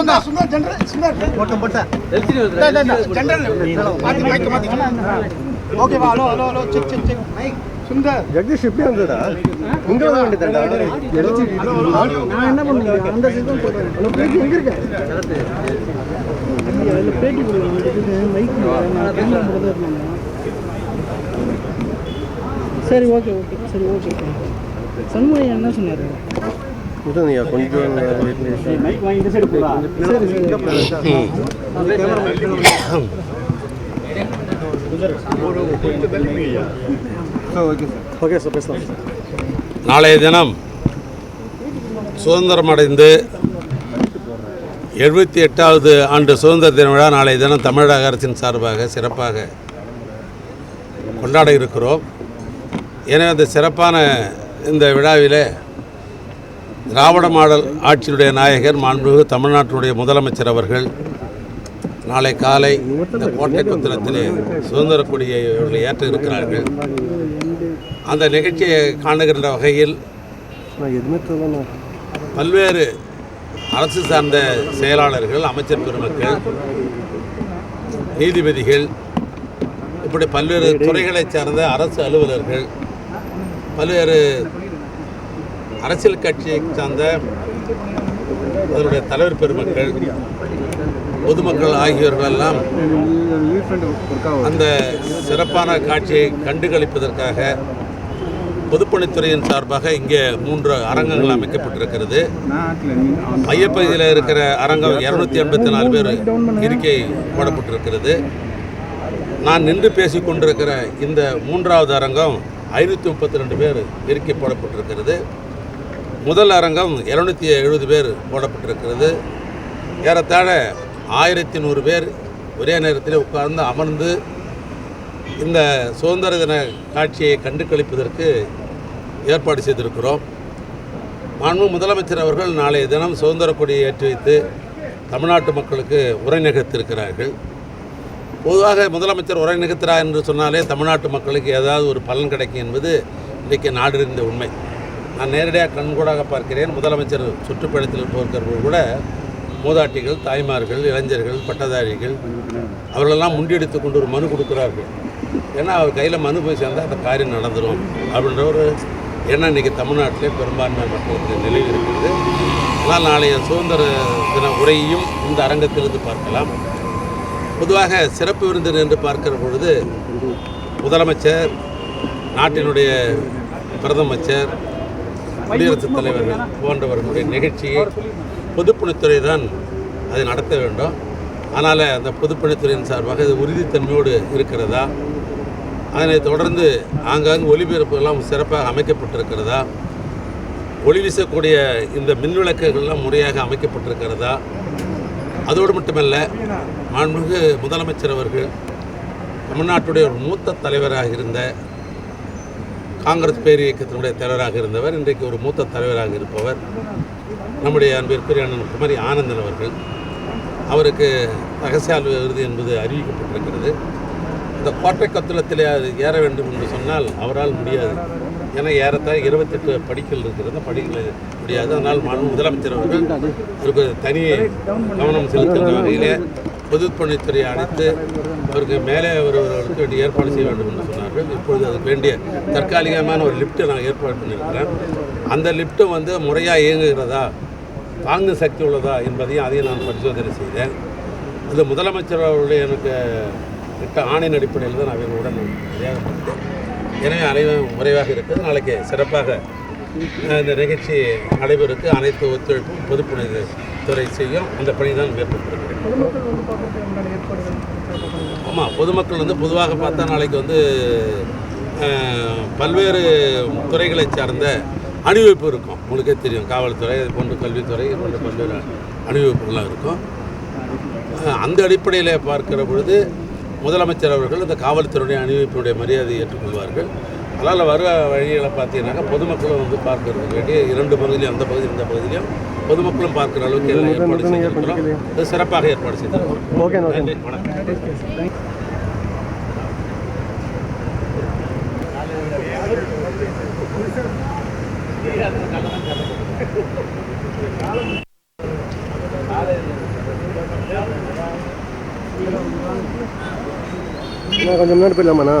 பக்கம் சுந்தர் ஜெனரல் சுந்தர் போட்டம் போட்டா ஜெனரல் மாத்தி மைக் மாத்தி ஓகேவா hello hello hello check check check. Mic Sundar. Jagadish எப்படி வந்தடா இங்க வர வேண்டியதாடா நான் என்ன பண்ணுவேன் அந்த சிஸ்டம் சொல்றேன் எங்க இருக்க? அதில் பேட்டி மைக் நான் கேமரா இருந்தாங்க சரி ஓகே ஓகே சரி ஓகே சண்முகம் என்ன சொன்னார். இதுங்கய்யா கொஞ்சம் ஓகே சார் பேசலாம் நாளைய தினம் சுதந்திரம் அடைந்து எழுபத்தி எட்டாவது ஆண்டு சுதந்திர தின விழா நாளைய தினம் தமிழக அரசின் சார்பாக சிறப்பாக கொண்டாட இருக்கிறோம். எனவே அந்த சிறப்பான இந்த விழாவில் திராவிட மாடல் ஆட்சியுடைய நாயகர் மாண்புமிகு தமிழ்நாட்டினுடைய முதலமைச்சர் அவர்கள் நாளை காலை இந்த கோட்டை குத்திரத்திலே சுதந்திர கொடியை அவர்கள் ஏற்ற இருக்கிறார்கள். அந்த நிகழ்ச்சியை காணுகின்ற வகையில் பல்வேறு அரசு சார்ந்த செயலாளர்கள் அமைச்சர் பெருமக்கள் நீதிபதிகள் இப்படி பல்வேறு துறைகளைச் சார்ந்த அரசு அலுவலர்கள் பல்வேறு அரசியல் கட்சியை சார்ந்த அதனுடைய தலைவர் பெருமக்கள் பொதுமக்கள் ஆகியோர்கள் எல்லாம் அந்த சிறப்பான காட்சியை கண்டுகளிப்பதற்காக பொதுப்பணித்துறையின் சார்பாக இங்கே மூன்று அரங்கங்கள் அமைக்கப்பட்டிருக்கிறது. மையப்பகுதியில் இருக்கிற அரங்கம் இரநூத்தி எண்பத்தி நாலு பேர் இருக்கை போடப்பட்டிருக்கிறது. நான் நின்று பேசிக் கொண்டிருக்கிற இந்த மூன்றாவது அரங்கம் ஐநூற்றி முப்பத்தி ரெண்டு பேர் இருக்கை போடப்பட்டிருக்கிறது. முதல் அரங்கம் இரநூத்தி எழுபது பேர் போடப்பட்டிருக்கிறது. ஏறத்தாழ ஆயிரத்தி நூறு பேர் ஒரே நேரத்தில் உட்கார்ந்து அமர்ந்து இந்த சுதந்திர தின காட்சியை கண்டு கழிப்பதற்கு ஏற்பாடு செய்திருக்கிறோம். மாண்பு முதலமைச்சர் அவர்கள் நாளைய தினம் சுதந்திர கொடியை ஏற்றி வைத்து தமிழ்நாட்டு மக்களுக்கு உரை நிகழ்த்திருக்கிறார்கள் பொதுவாக முதலமைச்சர் உரை நிகழ்த்துறார் என்று சொன்னாலே தமிழ்நாட்டு மக்களுக்கு ஏதாவது ஒரு பலன் கிடைக்கும் என்பது இன்றைக்கு நாடறிந்த உண்மை. நான் நேரடியாக கண்கூடாக பார்க்கிறேன். முதலமைச்சர் சுற்றுப்பயணத்தில் போகிறவர்கள் கூட மூதாட்டிகள் தாய்மார்கள் இளைஞர்கள் பட்டதாரிகள் அவர்களெல்லாம் முண்டியடித்து கொண்டு ஒரு மனு கொடுக்குறார்கள். ஏன்னா அவர் கையில் மனு போய் சேர்ந்தால் அந்த காரியம் நடந்துடும் அப்படின்ற ஒரு எண்ணம் இன்றைக்கி தமிழ்நாட்டிலே பெரும்பான்மை மக்களுக்கு நிலையில் இருக்கிறது. ஆனால் நாளைய சுதந்திர தின உரையையும் இந்த அரங்கத்திலிருந்து பார்க்கலாம். பொதுவாக சிறப்பு விருந்தினர் என்று பார்க்கிற பொழுது முதலமைச்சர் நாட்டினுடைய பிரதமச்சர் குடியரசுத் தலைவர்கள் போன்றவர்களுடைய நிகழ்ச்சியை பொதுப்பணித்துறை தான் அதை நடத்த வேண்டும். ஆனால் அந்த பொதுப்பணித்துறையின் சார்பாக இது உறுதித்தன்மையோடு இருக்கிறதா? அதனை தொடர்ந்து ஆங்காங்கு ஒலிபரப்புகள்லாம் சிறப்பாக அமைக்கப்பட்டிருக்கிறதா? ஒளி வீசக்கூடிய இந்த மின்விளக்குகள்லாம் முறையாக அமைக்கப்பட்டிருக்கிறதா? அதோடு மட்டுமல்ல மாண்புமிகு முதலமைச்சர் அவர்கள் தமிழ்நாட்டுடைய ஒரு மூத்த தலைவராக இருந்த காங்கிரஸ் பேர் இயக்கத்தினுடைய தலைவராக இருந்தவர் இன்றைக்கு ஒரு மூத்த தலைவராக இருப்பவர் நம்முடைய அன்பிற்குரிய அண்ணன் குமரி ஆனந்தன் அவர்கள். அவருக்கு ரகசியால் விருது என்பது அறிவிக்கப்பட்டிருக்கிறது. இந்த கோட்டை கத்துலத்திலே அது ஏற வேண்டும் என்று சொன்னால் அவரால் முடியாது. ஏன்னா ஏறத்தாழ இருபத்தெட்டு படிக்கல் இருக்கிறது. அந்த படிக்கல் முடியாது. அதனால் மாண்பு முதலமைச்சர் அவர்கள் அவருக்கு தனி கவனம் செலுத்துகிற வகையிலே பொதுப்பணித்துறையை அழைத்து அவருக்கு மேலே வருவர்களுக்கு வேண்டிய ஏற்பாடு செய்ய வேண்டும் என்று சொன்னார்கள். இப்பொழுது அதுக்கு வேண்டிய தற்காலிகமான ஒரு லிஃப்ட்டை நான் ஏற்பாடு பண்ணியிருக்கிறேன். அந்த லிஃப்ட்டும் வந்து முறையாக இயங்குகிறதா? தாங்கு சக்தி உள்ளதா என்பதையும் அதையும் நான் பரிசோதனை செய்தேன். இது முதலமைச்சர் அவருடைய எனக்கு கிட்ட ஆணையின் அடிப்படையில் தான் நான் இவர்களுடன் வேகப்பட்டேன் எனவே அனைவரும் முறையாக இருக்குது நாளைக்கு சிறப்பாக இந்த நிகழ்ச்சி நடைபெறுக்கு அனைத்து ஒத்துழைப்பும் பொதுப்பணி துறை செய்யும். அந்த பணி தான் மேற்கொண்டிருக்கிறேன். ஆமாம் பொதுமக்கள் வந்து பொதுவாக பார்த்தா நாளைக்கு வந்து பல்வேறு துறைகளை சார்ந்த அணிவகுப்பு இருக்கும். உங்களுக்கே தெரியும் காவல்துறை அது போன்ற கல்வித்துறை இது போன்ற பல்வேறு அணிவகுப்புகள்லாம் இருக்கும். அந்த அடிப்படையில் பார்க்கிற பொழுது முதலமைச்சர் அவர்கள் இந்த காவல்துறையுடைய அணிவகுப்பினுடைய மரியாதையை ஏற்றுக்கொள்வார்கள். அதனால் வர வழிகளை பார்த்தீங்கன்னாக்கா பொதுமக்களும் வந்து பார்க்கறதுக்கு வேண்டிய இரண்டு பகுதியிலும் அந்த பகுதி இந்த பகுதியிலும் பொதுமக்களும் பார்க்குற அளவுக்கு எல்லாம் ஏற்பாடு செய்திருக்கிறோம். இது சிறப்பாக ஏற்பாடு செய்திருக்கிறோம். ஓகே. நன்றி வணக்கம். நான் கொஞ்சம் முன்னாடி போயிடலாமாண்ணா?